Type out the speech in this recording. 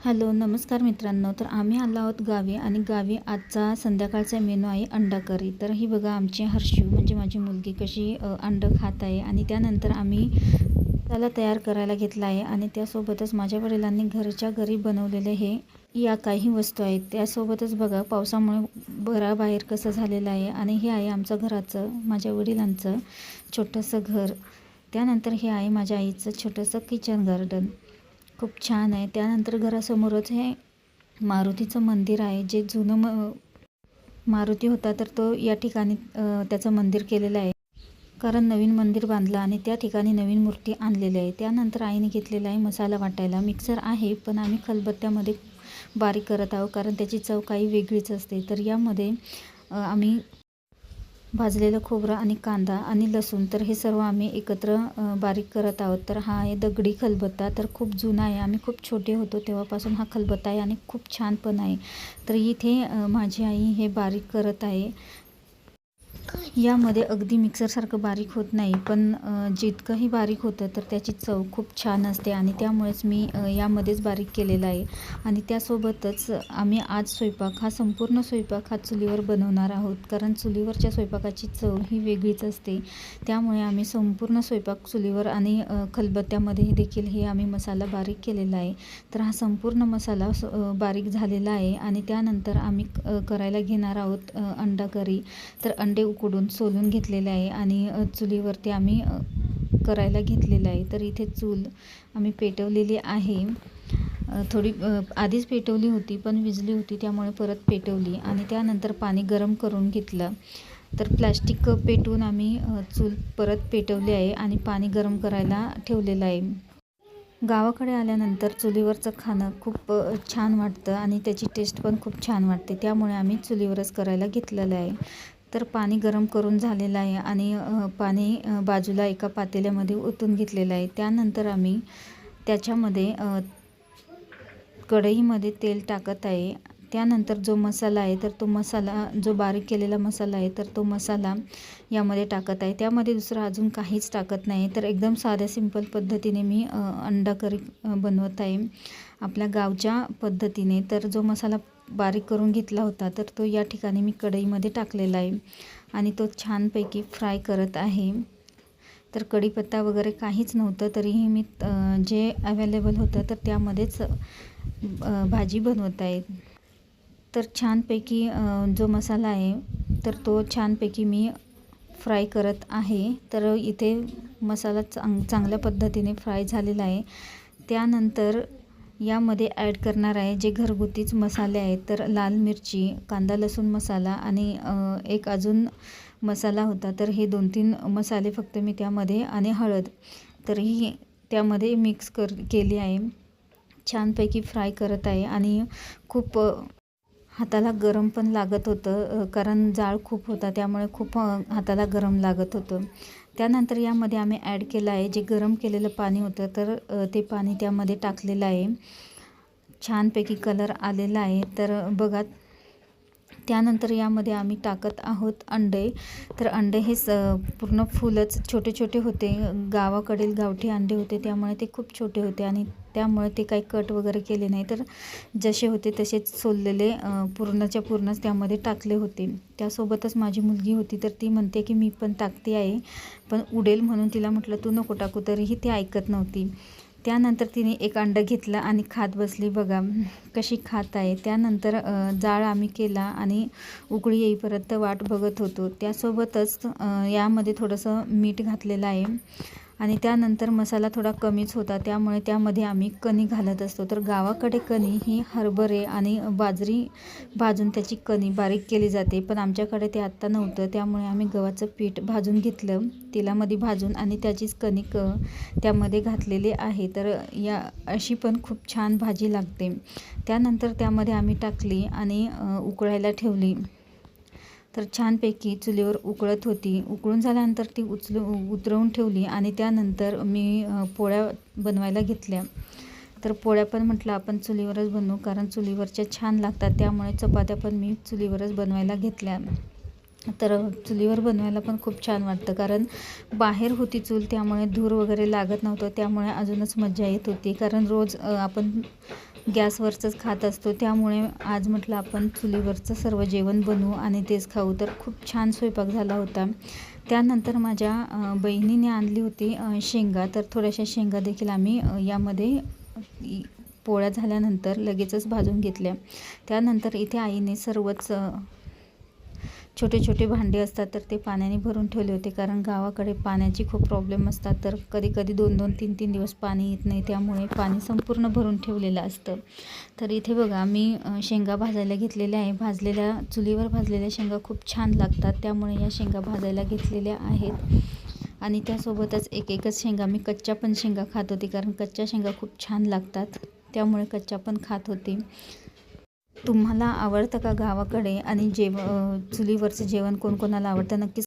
Hello नमस्कार मित्रांनो. तर आम्ही आलो आहोत गावी आणि गावी आजचा संध्याकाळचा मेनू आहे अंडा करी तर ही बघा आमची हर्षू म्हणजे माझी मुलगी कशी अंडं खात आहे आणि त्यानंतर आम्ही त्याला तयार करायला घेतला आहे आणि त्यासोबतच माझ्या वडिलांनी घरच्या घरी बनवलेले हे या काही वस्तू आहेत. त्यासोबतच बघा पावसामुळे घराबाहेर कसं झालेलं आहे आणि हे आहे आमचं घराचं माझ्या वडिलांचं छोटंसं घर. त्यानंतर हे आहे माझ्या आईचं छोटंसं किचन गार्डन खूप छान आहे. त्यानंतर घरासमोरच हे मारुतीचं मंदिर आहे. जे जुनं म मारुती होता तर तो या ठिकाणी त्याचं मंदिर केलेलं आहे. कारण नवीन मंदिर बांधलं आणि त्या ठिकाणी नवीन मूर्ती आणलेली आहे. त्यानंतर आईने घेतलेला आहे मसाला वाटायला. मिक्सर आहे पण आम्ही खलबत्त्यामध्ये बारीक करत आहोत. कारण त्याची चव काही वेगळीच असते. तर यामध्ये आम्ही भाजलेलं खोबरं आणि कांदा आणि लसूण तर हे सर्व आम्ही एकत्र बारीक करत आहोत. तर हा आहे दगडी खलबत्ता. तर खूप जुना आहे. आम्ही खूप छोटे होतो तेव्हापासून हा खलबत्ता आहे आणि खूप छान पण आहे. तर इथे माझी आई हे बारीक करत आहे. यामध्ये अगदी मिक्सरसारखं बारीक होत नाही पण जितकंही बारीक होतं तर त्याची चव खूप छान असते आणि त्यामुळेच मी यामध्येच बारीक केलेला आहे. आणि त्यासोबतच आम्ही आज स्वयंपाक हा संपूर्ण स्वयंपाक हा चुलीवर बनवणार आहोत. कारण चुलीवरच्या स्वयंपाकाची चव ही वेगळीच असते. त्यामुळे आम्ही संपूर्ण स्वयंपाक चुलीवर आणि खलबत्त्यामध्ये देखील हे आम्ही मसाला बारीक केलेला आहे. तर हा संपूर्ण मसाला बारीक झालेला आहे आणि त्यानंतर आम्ही करायला घेणार आहोत अंडा करी. तर अंडे उकडून सोलून घेतलेले आहे आणि चुलीवरती आम्ही करायला घेतलेलं आहे. तर इथे चूल आम्ही पेटवलेली आहे. थोडी आधीच पेटवली होती पण विजली होती त्यामुळे परत पेटवली आणि त्यानंतर पाणी गरम करून घेतलं. तर प्लॅस्टिक पेटवून आम्ही चूल परत पेटवली आहे आणि पाणी गरम करायला ठेवलेलं आहे. गावाकडे आल्यानंतर चुलीवरचं खाणं खूप छान वाटतं आणि त्याची टेस्ट पण खूप छान वाटते. त्यामुळे आम्ही चुलीवरच करायला घेतलेलं आहे. तर पाणी गरम करून झालेलं आहे आणि पाणी बाजूला एका पातेल्यामध्ये ओतून घेतलेलं आहे. त्यानंतर आम्ही त्याच्यामध्ये कढईमध्ये तेल टाकत आहे. त्यानंतर जो मसाला आहे तर तो मसाला जो बारीक केलेला मसाला आहे तर तो मसाला यामध्ये टाकत आहे. त्यामध्ये दुसरं अजून काहीच टाकत नाही. तर एकदम साध्या सिंपल पद्धतीने मी अंडा करी बनवत आहे. आपल्या गावच्या पद्धतीने. तर जो मसाला बारीक करून घेतला होता तर तो या ठिकाणी मी कढईमध्ये टाकलेला आहे आणि तो छानपैकी फ्राय करत आहे. तर कढीपत्ता वगैरे काहीच नव्हतं तरीही मी जे अवेलेबल होतं तर त्यामध्येच भाजी बनवत आहे. तर छानपैकी जो मसाला आहे तर तो छानपैकी मी फ्राय करत आहे. तर इथे मसाला चांग चांगल्या पद्धतीने फ्राय झालेला आहे. त्यानंतर यामध्ये ॲड करणार आहे जे घरगुतीच मसाले आहेत तर लाल मिरची कांदा लसूण मसाला आणि एक अजून मसाला होता तर हे दोन तीन मसाले फक्त मी त्यामध्ये आणि हळद तर ही त्यामध्ये मिक्स कर केली आहे. छानपैकी फ्राय करत आहे आणि खूप हाताला गरम पण लागत होतं कारण जाळ खूप होता त्यामुळे खूप हाताला गरम लागत होतं. त्यानंतर यामध्ये आम्ही ॲड केलं आहे जे गरम केलेलं पाणी होतं तर ते पाणी त्यामध्ये टाकलेलं आहे. छानपैकी कलर आलेला आहे. तर बघा त्यानंतर यामध्ये आम्ही टाकत आहोत अंडे. तर अंडे हे स पूर्ण फुलच छोटे छोटे होते. गावाकडील गावठी अंडे होते त्यामुळे ते खूप छोटे होते आणि त्यामुळे ते काही कट वगैरे केले नाही. तर जसे होते तसेच सोललेले पूर्णच्या पूर्णच त्यामध्ये टाकले होते. त्यासोबतच माझी मुलगी होती तर ती म्हणते की मी पण टाकते आहे पण उडेल म्हणून तिला म्हटलं तू नको टाकू. तरीही ती ऐकत नव्हती. त्यानंतर तिने एक अंडं घेतलं आणि खात बसली. बघा कशी खात आहे. त्यानंतर जाळ आम्ही केला आणि उकळी येईपर्यंत वाट बघत होतो. त्यासोबतच यामध्ये थोडंसं मीठ घातलेलं आहे. आणि त्यानंतर मसाला थोडा कमीच होता त्यामुळे त्यामध्ये आम्ही कणी घालत असतो. तर गावाकडे कणी ही हरभरे आणि बाजरी भाजून त्याची कणी बारीक केली जाते पण आमच्याकडे ते आत्ता नव्हतं. त्यामुळे आम्ही गव्हाचं पीठ भाजून घेतलं तेलामध्ये भाजून आणि त्याचीच कणिक क त्यामध्ये घातलेली आहे. तर या अशी पण खूप छान भाजी लागते. त्यानंतर त्यामध्ये आम्ही टाकली आणि उकळायला ठेवली. तर छानपैकी चुलीवर उकळत होती. उकळून झाल्यानंतर ती उचलू उतरवून ठेवली आणि त्यानंतर मी पोळ्या बनवायला घेतल्या. तर पोळ्या पण म्हटलं आपण चुलीवरच बनवू कारण चुलीवरच्या छान लागतात त्यामुळे चपात्या पण मी चुलीवरच बनवायला घेतल्या. तर चुलीवर बनवायला पण खूप छान वाटतं कारण बाहेर होती चूल त्यामुळे धूर वगैरे लागत नव्हतं त्यामुळे अजूनच मजा येत होती. कारण रोज आपण गॅसवरचंच खात असतो. त्यामुळे आज म्हटलं आपण चुलीवरचं सर्व जेवण बनवू आणि तेच खाऊ. तर खूप छान स्वयंपाक झाला होता. त्यानंतर माझ्या बहिणीने आणली होती शेंगा. तर थोड्याशा शेंगा देखील आम्ही यामध्ये पोळ्या झाल्यानंतर लगेचच भाजून घेतल्या. त्यानंतर इथे आईने सर्वच छोटे छोटे भांडे असतात तर ते पाण्याने भरून ठेवले होते. कारण गावाकडे पाण्याची खूप प्रॉब्लेम असतात तर कधी कधी दोन दोन तीन तीन दिवस पाणी येत नाही. त्यामुळे पाणी संपूर्ण भरून ठेवलेलं असतं. तर इथे बघा मी शेंगा भाजायला घेतलेल्या आहे. भाजलेल्या चुलीवर भाजलेल्या शेंगा खूप छान लागतात. त्यामुळे या शेंगा भाजायला घेतलेल्या आहेत. आणि त्यासोबतच एक एकच शेंगा मी कच्च्या पण शेंगा खात होती. कारण कच्च्या शेंगा खूप छान लागतात. त्यामुळे कच्च्या पण खात होती. तुम्हाला आवडतं का गावाकडे? आणि जेव अ, चुलीवरचं जेवण कोणकोणाला आवडतं? नक्कीच